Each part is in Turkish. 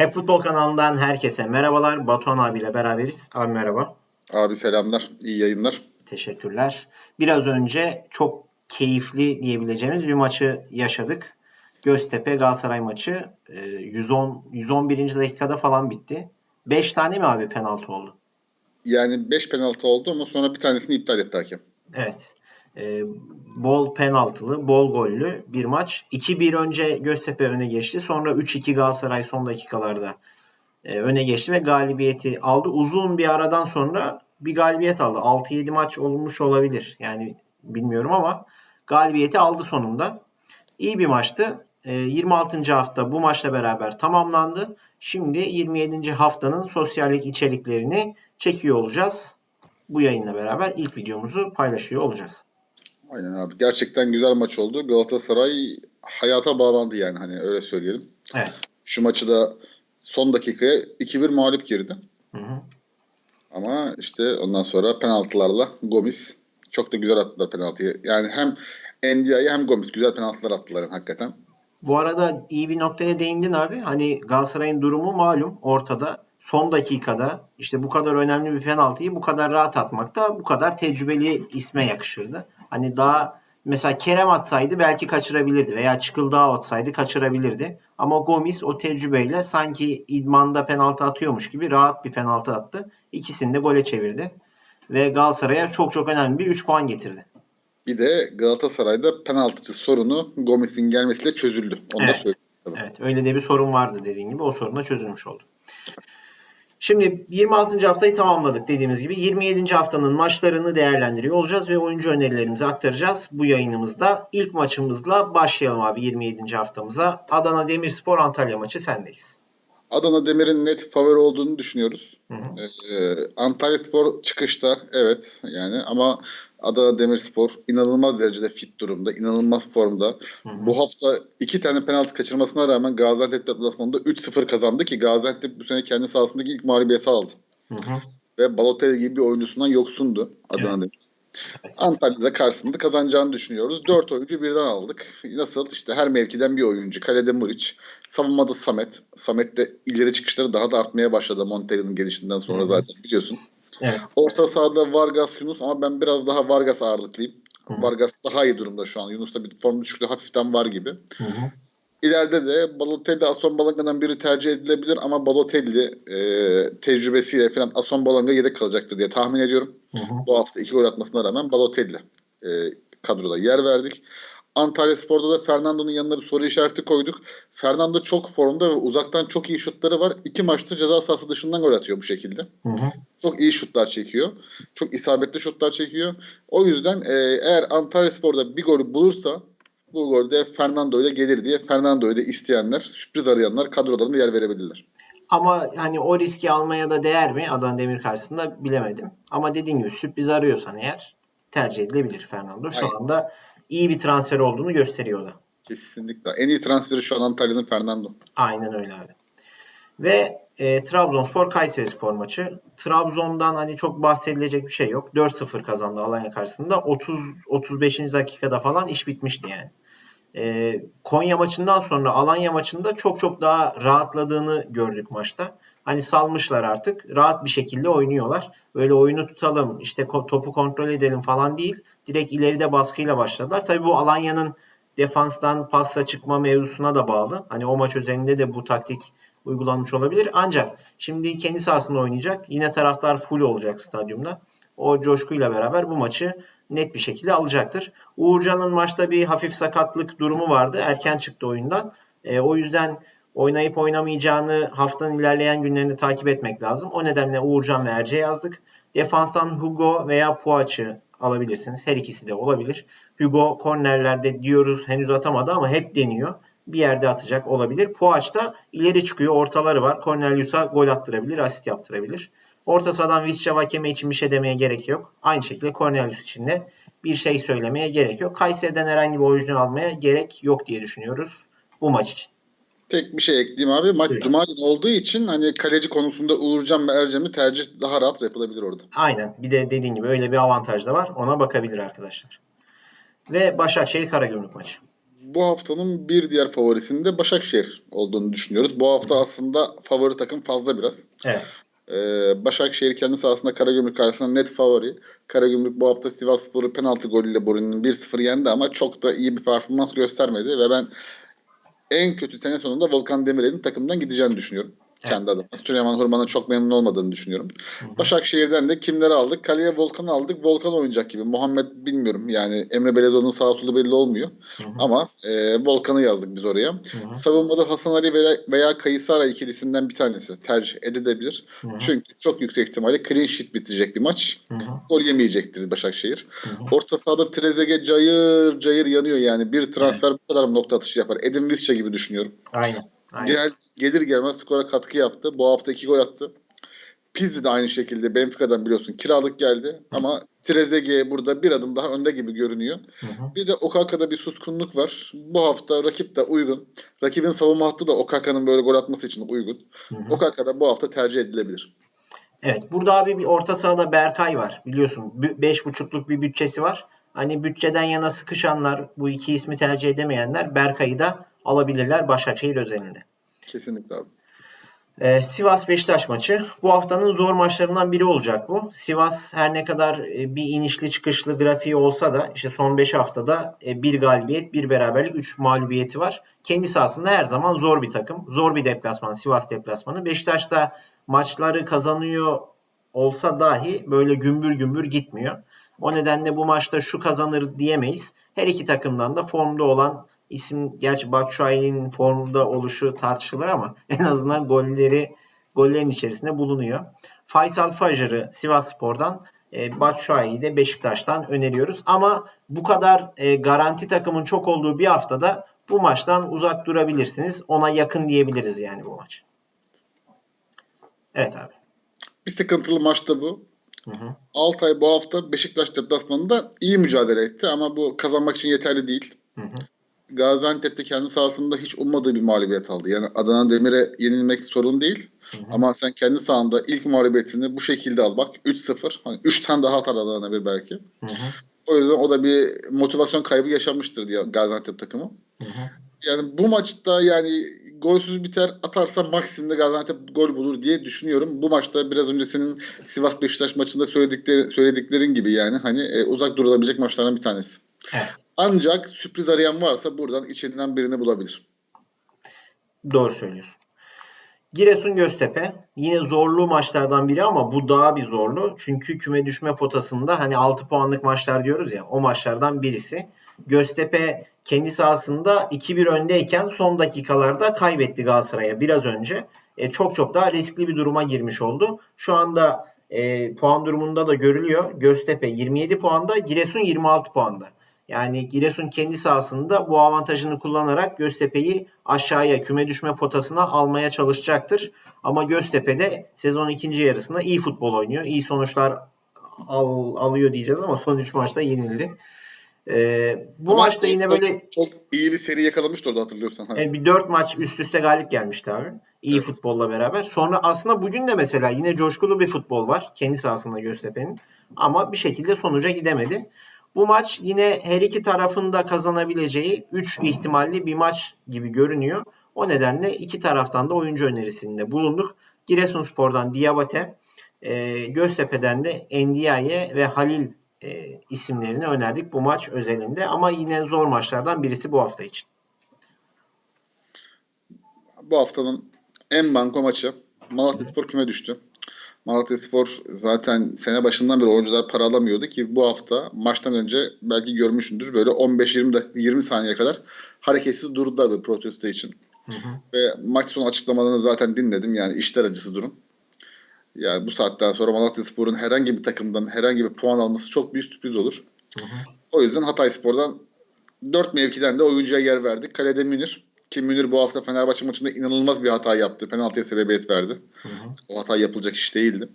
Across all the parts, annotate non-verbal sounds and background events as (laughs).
Hep Futbol kanalından herkese merhabalar. Batuhan abiyle beraberiz. Abi merhaba. Abi selamlar, iyi yayınlar. Teşekkürler. Biraz önce çok keyifli diyebileceğimiz bir maçı yaşadık. Göztepe Galatasaray maçı e, 110 111. dakikada falan bitti. 5 tane mi abi penaltı oldu? Yani 5 penaltı oldu ama sonra bir tanesini iptal etti hakem. Evet. E, bol penaltılı, bol gollü bir maç. 2-1 önce Göztepe öne geçti. Sonra 3-2 Galatasaray son dakikalarda e, öne geçti ve galibiyeti aldı. Uzun bir aradan sonra bir galibiyet aldı. 6-7 maç olmuş olabilir. Yani bilmiyorum ama galibiyeti aldı sonunda. İyi bir maçtı. E, 26. hafta bu maçla beraber tamamlandı. Şimdi 27. haftanın sosyallik içeriklerini çekiyor olacağız. Bu yayınla beraber ilk videomuzu paylaşıyor olacağız. Aynen abi. Gerçekten güzel maç oldu. Galatasaray hayata bağlandı yani hani öyle söyleyelim. Evet. Şu maçı da son dakikaya 2-1 mağlup girdi. Hı hı. Ama işte ondan sonra penaltılarla Gomis çok da güzel attılar penaltıyı. Yani hem Ndiaye hem Gomis güzel penaltılar attılar yani hakikaten. Bu arada iyi bir noktaya değindin abi. Hani Galatasaray'ın durumu malum ortada. Son dakikada işte bu kadar önemli bir penaltıyı bu kadar rahat atmak da bu kadar tecrübeli isme yakışırdı. Hani daha mesela Kerem atsaydı belki kaçırabilirdi veya Çıkıldağ atsaydı kaçırabilirdi. Ama Gomis o tecrübeyle sanki idmanda penaltı atıyormuş gibi rahat bir penaltı attı. İkisini de gole çevirdi. Ve Galatasaray'a çok çok önemli bir 3 puan getirdi. Bir de Galatasaray'da penaltıcı sorunu Gomis'in gelmesiyle çözüldü. Onu da Evet. söyleyeyim. tabii. Evet öyle de bir sorun vardı dediğin gibi o sorun da çözülmüş oldu. Şimdi 26. haftayı tamamladık dediğimiz gibi 27. haftanın maçlarını değerlendiriyor olacağız ve oyuncu önerilerimizi aktaracağız bu yayınımızda. İlk maçımızla başlayalım abi 27. haftamıza. Adana Demirspor Antalya maçı sendeyiz. Adana Demir'in net favori olduğunu düşünüyoruz. Hı hı. Ee, Antalya Spor çıkışta evet yani ama Adana Demirspor inanılmaz derecede fit durumda, inanılmaz formda. Hı hı. Bu hafta iki tane penaltı kaçırmasına rağmen Gaziantep deplasmanında 3-0 kazandı ki Gaziantep bu sene kendi sahasındaki ilk mağlubiyeti aldı. Hı hı. Ve Balotelli gibi bir oyuncusundan yoksundu Adana Evet. Demir. Antalya'da karşısında kazanacağını düşünüyoruz. Dört oyuncu birden aldık. Nasıl? İşte her mevkiden bir oyuncu. Kalede Muriç. Savunmada Samet. Samet de ileri çıkışları daha da artmaya başladı Montella'nın gelişinden sonra zaten biliyorsun. Evet. Orta sahada Vargas Yunus ama ben biraz daha Vargas ağırlıklıyım. Hı. Vargas daha iyi durumda şu an. Yunus'ta bir form düşüklüğü hafiften var gibi. Hı hı. İleride de Balotelli, Aston Balanga'dan biri tercih edilebilir ama Balotelli e, tecrübesiyle falan Aston Balanga yedek kalacaktır diye tahmin ediyorum. Hı hı. Bu hafta iki gol atmasına rağmen Balotelli e, kadroda yer verdik. Antalya Spor'da da Fernando'nun yanına bir soru işareti koyduk. Fernando çok formda ve uzaktan çok iyi şutları var. İki maçta ceza sahası dışından gol atıyor bu şekilde. Hı hı. Çok iyi şutlar çekiyor. Çok isabetli şutlar çekiyor. O yüzden e, eğer Antalya Spor'da bir golü bulursa bu gol de Fernando ile gelir diye Fernando'yu da isteyenler, sürpriz arayanlar kadrolarında yer verebilirler. Ama hani o riski almaya da değer mi Adana Demir karşısında bilemedim. Ama dediğin gibi sürpriz arıyorsan eğer tercih edilebilir Fernando. Şu Aynen. anda iyi bir transfer olduğunu gösteriyor da. Kesinlikle. En iyi transferi şu an Antalya'nın Fernando. Aynen öyle abi. Ve e, Trabzonspor Kayserispor maçı. Trabzon'dan hani çok bahsedilecek bir şey yok. 4-0 kazandı Alanya karşısında. 30 35. dakikada falan iş bitmişti yani. E, Konya maçından sonra Alanya maçında çok çok daha rahatladığını gördük maçta. Hani salmışlar artık. Rahat bir şekilde oynuyorlar. Böyle oyunu tutalım, işte topu kontrol edelim falan değil. Direkt ileride baskıyla başladılar. Tabii bu Alanya'nın defanstan pasta çıkma mevzusuna da bağlı. Hani o maç özelinde de bu taktik uygulanmış olabilir. Ancak şimdi kendi sahasında oynayacak. Yine taraftar full olacak stadyumda. O coşkuyla beraber bu maçı net bir şekilde alacaktır. Uğurcan'ın maçta bir hafif sakatlık durumu vardı. Erken çıktı oyundan. E, o yüzden oynayıp oynamayacağını haftanın ilerleyen günlerinde takip etmek lazım. O nedenle Uğurcan ve Erce yazdık. Defanstan Hugo veya Puaç'ı alabilirsiniz. Her ikisi de olabilir. Hugo kornerlerde diyoruz henüz atamadı ama hep deniyor. Bir yerde atacak olabilir. Puaç da ileri çıkıyor. Ortaları var. Cornelius'a gol attırabilir, asist yaptırabilir. Orta sahadan Visca Vakeme için bir şey demeye gerek yok. Aynı şekilde Cornelius için de bir şey söylemeye gerek yok. Kayseri'den herhangi bir oyuncu almaya gerek yok diye düşünüyoruz bu maç için. Tek bir şey ekleyeyim abi. Maç Buyurun. Cuma günü olduğu için hani kaleci konusunda Uğurcan ve Ercem'i tercih daha rahat yapılabilir orada. Aynen. Bir de dediğin gibi öyle bir avantaj da var. Ona bakabilir arkadaşlar. Ve Başakşehir Karagümrük maçı. Bu haftanın bir diğer favorisinde Başakşehir olduğunu düşünüyoruz. Bu hafta aslında favori takım fazla biraz. Evet. Ee, Başakşehir kendi sahasında Karagümrük karşısında net favori. Karagümrük bu hafta Sivasspor'u penaltı golüyle Boru'nun 1-0 yendi ama çok da iyi bir performans göstermedi ve ben en kötü sene sonunda Volkan Demirel'in takımdan gideceğini düşünüyorum. Evet. Kendi adıma. Süleyman Hurman'ın çok memnun olmadığını düşünüyorum. Başakşehir'den de kimleri aldık? Kaleye Volkan'ı aldık. Volkan oynayacak gibi. Muhammed bilmiyorum. Yani Emre Belezoğlu'nun sağ solu belli olmuyor. Hı hı. Ama e, Volkan'ı yazdık biz oraya. Hı hı. Savunmada Hasan Ali veya, veya Kayısara ikilisinden bir tanesi tercih edilebilir. Hı hı. Çünkü çok yüksek ihtimalle clean sheet bitecek bir maç. Hı hı. Gol yemeyecektir Başakşehir. Hı hı. Orta sahada Trezeguet cayır cayır yanıyor yani. Bir transfer bu kadar mı nokta atışı yapar? Edin Visca gibi düşünüyorum. Aynen. Aynen. Gel, gelir gelmez skora katkı yaptı. Bu hafta iki gol attı. Pizzi de aynı şekilde Benfica'dan biliyorsun kiralık geldi. Ama Trezeguet burada bir adım daha önde gibi görünüyor. Hı hı. Bir de Okaka'da bir suskunluk var. Bu hafta rakip de uygun. Rakibin savunma hattı da Okaka'nın böyle gol atması için uygun. Hı hı. Okaka da bu hafta tercih edilebilir. Evet. Burada abi bir orta sahada Berkay var. Biliyorsun bü- beş buçukluk bir bütçesi var. Hani bütçeden yana sıkışanlar, bu iki ismi tercih edemeyenler Berkay'ı da alabilirler Başakşehir özelinde. Kesinlikle abi. Ee, Sivas Beşiktaş maçı bu haftanın zor maçlarından biri olacak bu. Sivas her ne kadar e, bir inişli çıkışlı grafiği olsa da işte son 5 haftada e, bir galibiyet, bir beraberlik, 3 mağlubiyeti var. Kendi sahasında her zaman zor bir takım. Zor bir deplasman Sivas deplasmanı. Beşiktaş da maçları kazanıyor olsa dahi böyle gümbür gümbür gitmiyor. O nedenle bu maçta şu kazanır diyemeyiz. Her iki takımdan da formda olan isim gerçi Batshuayi'nin formda oluşu tartışılır ama (laughs) en azından golleri gollerin içerisinde bulunuyor. Faysal Fajar'ı Sivasspor'dan e, Batshuayi'yi de Beşiktaş'tan öneriyoruz. Ama bu kadar e, garanti takımın çok olduğu bir haftada bu maçtan uzak durabilirsiniz. Ona yakın diyebiliriz yani bu maç. Evet abi. Bir sıkıntılı maçta bu. Hı hı. Altay bu hafta Beşiktaş deplasmanında iyi mücadele etti ama bu kazanmak için yeterli değil. Hı hı. Gaziantep'te kendi sahasında hiç ummadığı bir mağlubiyet aldı. Yani Adana Demir'e yenilmek sorun değil. Hı hı. Ama sen kendi sahanda ilk mağlubiyetini bu şekilde al. Bak 3-0. Hani 3 tane daha atar Adana Demir belki. Hı hı. O yüzden o da bir motivasyon kaybı yaşamıştır diye Gaziantep takımı. Hı hı. Yani bu maçta yani golsüz biter atarsa maksimumda Gaziantep gol bulur diye düşünüyorum. Bu maçta biraz önce senin Sivas Beşiktaş maçında söyledikleri, söylediklerin gibi yani hani e, uzak durulabilecek maçlardan bir tanesi. Evet. Ancak sürpriz arayan varsa buradan içinden birini bulabilir. Doğru söylüyorsun. Giresun Göztepe yine zorlu maçlardan biri ama bu daha bir zorlu. Çünkü küme düşme potasında hani 6 puanlık maçlar diyoruz ya o maçlardan birisi. Göztepe kendi sahasında 2-1 öndeyken son dakikalarda kaybetti Galatasaray'a biraz önce. E, çok çok daha riskli bir duruma girmiş oldu. Şu anda e, puan durumunda da görülüyor. Göztepe 27 puanda, Giresun 26 puanda. Yani Giresun kendi sahasında bu avantajını kullanarak Göztepe'yi aşağıya küme düşme potasına almaya çalışacaktır. Ama Göztepe de sezon ikinci yarısında iyi futbol oynuyor. İyi sonuçlar al, alıyor diyeceğiz ama son 3 maçta yenildi. Ee, bu Ama maçta yine böyle çok iyi bir seri yakalamıştı orada hatırlıyorsan. Hani. yani bir 4 maç üst üste galip gelmişti abi. İyi Evet. futbolla beraber. Sonra aslında bugün de mesela yine coşkulu bir futbol var. Kendi sahasında Göztepe'nin. Ama bir şekilde sonuca gidemedi. Bu maç yine her iki tarafında kazanabileceği 3 ihtimalli bir maç gibi görünüyor. O nedenle iki taraftan da oyuncu önerisinde bulunduk. Giresunspor'dan Diabate, e, Göztepe'den de Endiaye ve Halil e, isimlerini önerdik bu maç özelinde. Ama yine zor maçlardan birisi bu hafta için. Bu haftanın en banko maçı Malatyaspor küme düştü. Malatyaspor zaten sene başından beri oyuncular para alamıyordu ki bu hafta maçtan önce belki görmüşsündür böyle 15-20 dakika 20 saniye kadar hareketsiz durdular bir protesto için. Hı hı. Ve maç sonu açıklamalarını zaten dinledim. Yani işler acısı durum. Yani bu saatten sonra Malatyaspor'un herhangi bir takımdan herhangi bir puan alması çok büyük sürpriz olur. Hı hı. O yüzden Hatayspor'dan 4 mevkiden de oyuncuya yer verdik. Kalede Münir. Ki Münir bu hafta Fenerbahçe maçında inanılmaz bir hata yaptı. Penaltıya sebebiyet verdi. Hı hı. O hata yapılacak iş değildi.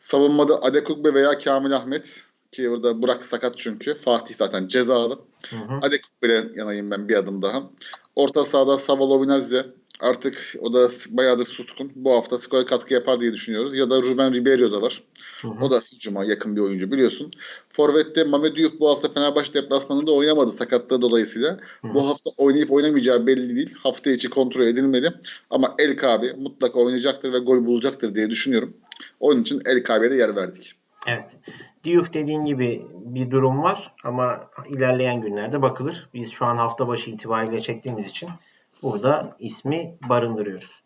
Savunmada Adekugbe veya Kamil Ahmet. Ki orada Burak sakat çünkü. Fatih zaten cezalı. Hı hı. Adekugbe'den yanayım ben bir adım daha. Orta sahada Saval Obinazze. Artık o da bayağıdır suskun. Bu hafta skora katkı yapar diye düşünüyoruz. Ya da Ruben Ribeiro da var. Hı hı. O da hücuma yakın bir oyuncu biliyorsun. Forvet'te Mamed Diouf bu hafta Fenerbahçe deplasmanında oynamadı sakatlığı dolayısıyla. Hı. Bu hafta oynayıp oynamayacağı belli değil. Hafta içi kontrol edilmeli. Ama El Kabe mutlaka oynayacaktır ve gol bulacaktır diye düşünüyorum. Onun için El Kabe'ye de yer verdik. Evet. Diouf dediğin gibi bir durum var ama ilerleyen günlerde bakılır. Biz şu an hafta başı itibariyle çektiğimiz için burada ismi barındırıyoruz.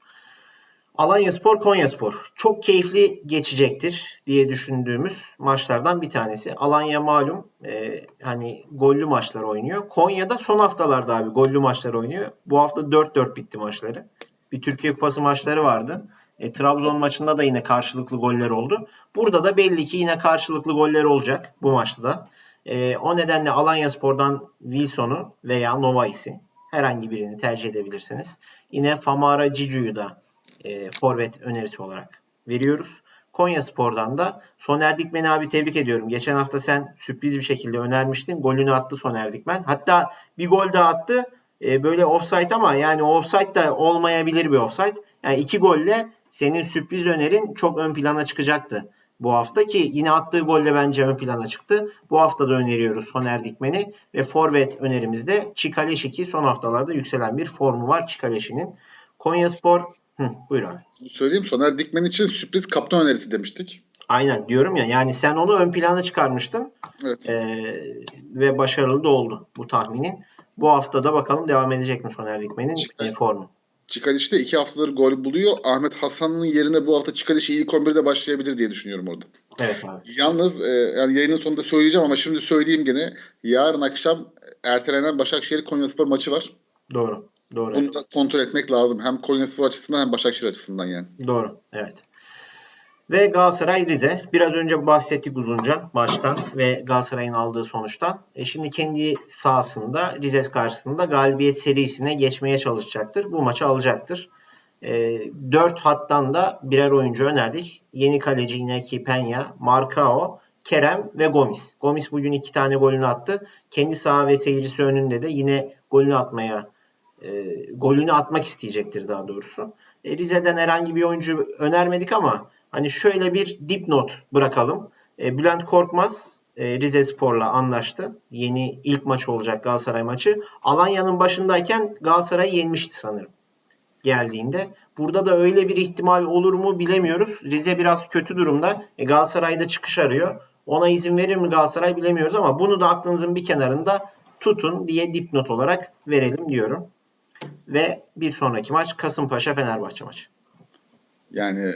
Alanya Spor, Konya Spor. Çok keyifli geçecektir diye düşündüğümüz maçlardan bir tanesi. Alanya malum e, hani gollü maçlar oynuyor. Konya'da son haftalarda abi gollü maçlar oynuyor. Bu hafta 4-4 bitti maçları. Bir Türkiye Kupası maçları vardı. E, Trabzon maçında da yine karşılıklı goller oldu. Burada da belli ki yine karşılıklı goller olacak bu maçta da. E, o nedenle Alanya Spor'dan Wilson'u veya Novais'i herhangi birini tercih edebilirsiniz. Yine Famara Cicu'yu da e, forvet önerisi olarak veriyoruz. Konya Spor'dan da Soner Dikmen'i abi tebrik ediyorum. Geçen hafta sen sürpriz bir şekilde önermiştin. Golünü attı Soner Dikmen. Hatta bir gol daha attı. E, böyle offside ama yani offside da olmayabilir bir offside. Yani iki golle senin sürpriz önerin çok ön plana çıkacaktı bu hafta ki yine attığı golle bence ön plana çıktı. Bu hafta da öneriyoruz Soner Dikmen'i ve forvet önerimizde Çikaleşiki son haftalarda yükselen bir formu var Çikaleşi'nin. Konya Spor Hı, buyur abi. Söyleyeyim Soner Dikmen için sürpriz kaptan önerisi demiştik. Aynen diyorum ya yani sen onu ön plana çıkarmıştın Evet. ee, ve başarılı da oldu bu tahminin. Bu hafta da bakalım devam edecek mi Soner Dikmen'in e, formu. Çikaliş de iki haftadır gol buluyor. Ahmet Hasan'ın yerine bu hafta Çikaliş ilk 11'de başlayabilir diye düşünüyorum orada. Evet abi. Yalnız e, yani yayının sonunda söyleyeceğim ama şimdi söyleyeyim gene. Yarın akşam ertelenen Başakşehir Konyaspor maçı var. Doğru. Doğru. Bunu da kontrol etmek lazım. Hem Konyaspor açısından hem Başakşehir açısından yani. Doğru. Evet. Ve Galatasaray Rize. Biraz önce bahsettik uzunca maçtan ve Galatasaray'ın aldığı sonuçtan. E şimdi kendi sahasında Rize karşısında galibiyet serisine geçmeye çalışacaktır. Bu maçı alacaktır. E, 4 hattan da birer oyuncu önerdik. Yeni kaleci yine Penya, Marcao, Kerem ve Gomis. Gomis bugün iki tane golünü attı. Kendi saha ve seyircisi önünde de yine golünü atmaya e, golünü atmak isteyecektir daha doğrusu. E, Rize'den herhangi bir oyuncu önermedik ama hani şöyle bir dipnot bırakalım. E, Bülent Korkmaz e, Rize Spor'la anlaştı. Yeni ilk maç olacak Galatasaray maçı. Alanya'nın başındayken Galatasaray yenmişti sanırım geldiğinde. Burada da öyle bir ihtimal olur mu bilemiyoruz. Rize biraz kötü durumda. E, Galatasaray'da çıkış arıyor. Ona izin verir mi Galatasaray bilemiyoruz ama bunu da aklınızın bir kenarında tutun diye dipnot olarak verelim diyorum. Ve bir sonraki maç Kasımpaşa Fenerbahçe maçı. Yani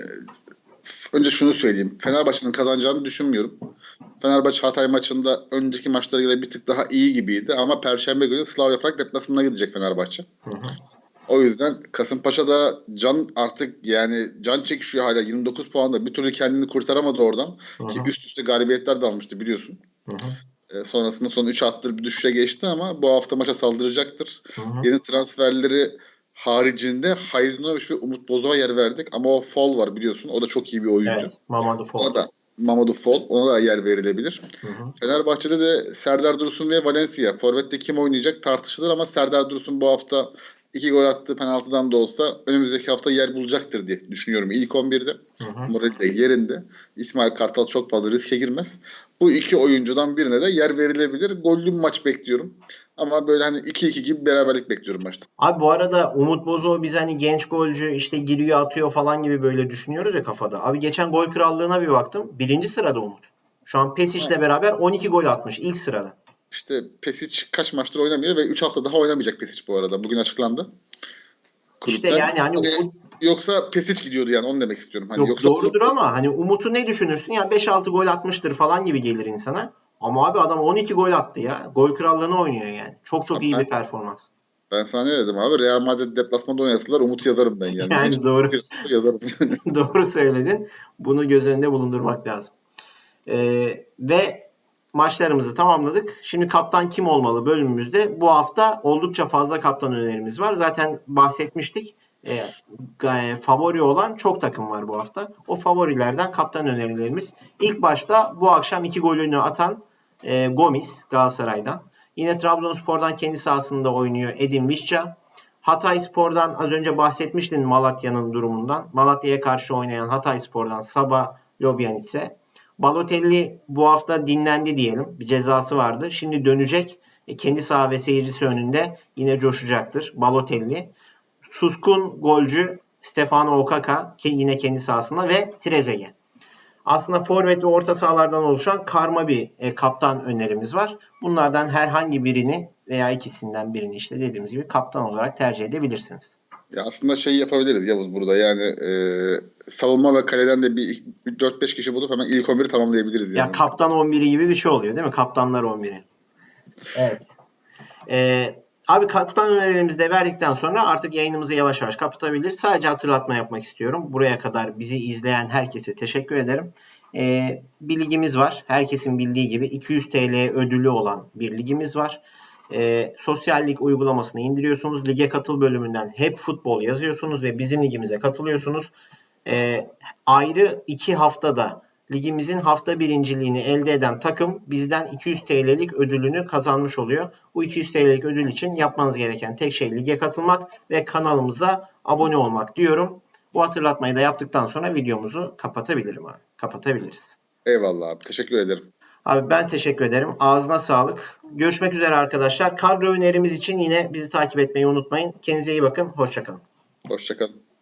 önce şunu söyleyeyim. Fenerbahçe'nin kazanacağını düşünmüyorum. Fenerbahçe Hatay maçında önceki maçlara göre bir tık daha iyi gibiydi ama Perşembe günü Slavia Prag deplasmanına gidecek Fenerbahçe. Hı hı. O yüzden Kasımpaşa'da can artık yani can çekişiyor hala 29 puanda bir türlü kendini kurtaramadı oradan. Hı Ki hı. üst üste galibiyetler de almıştı biliyorsun. Hı hı. E, sonrasında son 3 attır bir düşüşe geçti ama bu hafta maça saldıracaktır. Hı hı. Yeni transferleri haricinde Hayrinovic ve Umut Bozok'a yer verdik ama o Fall var biliyorsun. O da çok iyi bir oyuncu. Evet. Mamadou Fall. Ona da Mamadou Fall ona da yer verilebilir. Hı hı. Fenerbahçe'de de Serdar Dursun ve Valencia. Forvet'te kim oynayacak tartışılır ama Serdar Dursun bu hafta iki gol attı penaltıdan da olsa önümüzdeki hafta yer bulacaktır diye düşünüyorum. İlk 11'de Hı hı. morali de yerinde. İsmail Kartal çok fazla riske girmez. Bu iki oyuncudan birine de yer verilebilir. Gollü maç bekliyorum. Ama böyle hani 2-2 gibi beraberlik bekliyorum maçta. Abi bu arada Umut Bozo biz hani genç golcü işte giriyor atıyor falan gibi böyle düşünüyoruz ya kafada. Abi geçen gol krallığına bir baktım. Birinci sırada Umut. Şu an Pesic'le beraber 12 gol atmış ilk sırada. İşte Pesic kaç maçtır oynamıyor ve 3 hafta daha oynamayacak Pesic bu arada. Bugün açıklandı. İşte Kulüpten. yani hani Umut, Yoksa Pesic gidiyordu yani onu demek istiyorum. Hani yok, yoksa doğrudur ama hani Umut'u ne düşünürsün? Ya 5-6 gol atmıştır falan gibi gelir insana. Ama abi adam 12 gol attı ya. Gol krallığını oynuyor yani. Çok çok iyi bir performans. Ben sana ne dedim abi? Real Madrid deplasmanda oynasalar Umut yazarım ben yani. (laughs) Yani doğru. yazarım. (laughs) Doğru söyledin. Bunu göz önünde bulundurmak lazım. Ee, ve maçlarımızı tamamladık. Şimdi kaptan kim olmalı bölümümüzde bu hafta oldukça fazla kaptan önerimiz var. Zaten bahsetmiştik. Ee, ga- favori olan çok takım var bu hafta. O favorilerden kaptan önerilerimiz. İlk başta bu akşam iki golünü atan e, Gomis Galatasaray'dan. Yine Trabzonspor'dan kendi sahasında oynuyor Edin Visca. Hatay Spor'dan az önce bahsetmiştin Malatya'nın durumundan. Malatya'ya karşı oynayan Hatay Spor'dan Saba Ljubljanic'e. Balotelli bu hafta dinlendi diyelim. Bir cezası vardı. Şimdi dönecek. E, kendi saha ve seyircisi önünde yine coşacaktır. Balotelli. Suskun golcü Stefano Okaka ki yine kendi sahasında ve Trezeguet. Aslında forvet ve orta sahalardan oluşan karma bir e, kaptan önerimiz var. Bunlardan herhangi birini veya ikisinden birini işte dediğimiz gibi kaptan olarak tercih edebilirsiniz. Ya aslında şey yapabiliriz Yavuz burada yani e, savunma ve kaleden de bir, bir 4-5 kişi bulup hemen ilk 11'i tamamlayabiliriz yani. Ya kaptan 11'i gibi bir şey oluyor değil mi? Kaptanlar 11'i. Evet. Ee, abi kaptan önerilerimizi de verdikten sonra artık yayınımızı yavaş yavaş kapatabilir. Sadece hatırlatma yapmak istiyorum. Buraya kadar bizi izleyen herkese teşekkür ederim. Ee, bir ligimiz var. Herkesin bildiği gibi 200 TL ödülü olan bir ligimiz var. Ee, sosyal uygulamasını indiriyorsunuz. Lige katıl bölümünden hep futbol yazıyorsunuz ve bizim ligimize katılıyorsunuz. Ee, ayrı iki haftada ligimizin hafta birinciliğini elde eden takım bizden 200 TL'lik ödülünü kazanmış oluyor. Bu 200 TL'lik ödül için yapmanız gereken tek şey lige katılmak ve kanalımıza abone olmak diyorum. Bu hatırlatmayı da yaptıktan sonra videomuzu kapatabilirim abi. Kapatabiliriz. Eyvallah abi teşekkür ederim. Abi ben teşekkür ederim. Ağzına sağlık. Görüşmek üzere arkadaşlar. Kadro önerimiz için yine bizi takip etmeyi unutmayın. Kendinize iyi bakın. Hoşçakalın. Hoşçakalın.